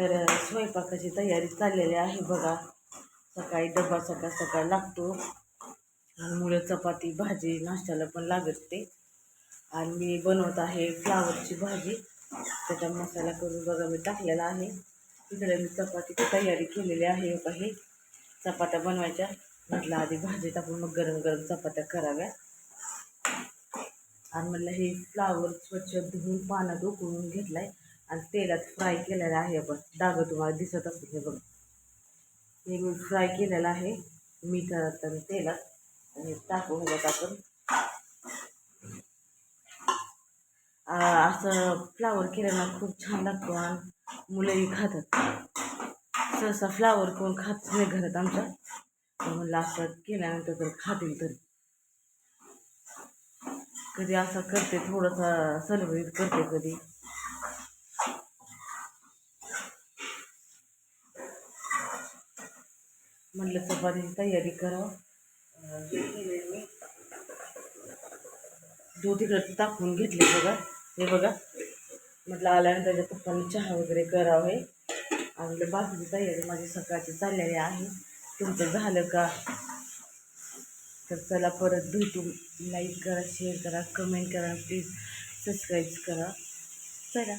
तर स्वयंपाकाची तयारी चाललेली आहे बघा. सकाळी डबा सकाळ सकाळ लागतो. आणि मुलं चपाती भाजी नाश्त्याला पण लागत ते. आणि मी बनवत आहे फ्लावरची भाजी. त्याचा मसाला करून बघा मी टाकलेला आहे. तिकडे मी चपातीची तयारी केलेली आहे बघा हे. चपात्या बनवायच्या. म्हटलं आधी भाजी टाकून मग गरम गरम चपात्या कराव्या. आणि म्हटलं हे फ्लावर स्वच्छ धुवून पाण्यात उकळून आहे आणि तेलात फ्राय केलेलं आहे आपण डाग तुम्हाला दिसत असेल हे बघा. हे मी फ्राय केलेलं आहे. मिठात आणि तेलात. आणि टाकू ह्याच्यात आपण. असं फ्लावर केल्यानं खूप छान लागतो आणि मुलंही खातात. सहसा फ्लावर कोण खात नाही घरात आमच्या. म्हणलं असं केल्यानंतर तर खातील तर. कधी असं करते थोडंसं सलबरीत करते कधी. म्हटलं चपातीची तयारी करावं दूध इकडं टाकून घेतले बघा. हे बघा. म्हटलं आल्यानंतर त्याच्या पप्पांनी चहा वगैरे करावे. आणि बाकीची तयारी माझी सकाळची चाललेली आहे. तुमचं झालं का? तर चला परत भेटू. लाईक करा शेअर करा कमेंट करा प्लीज सबस्क्राईब करा. चला.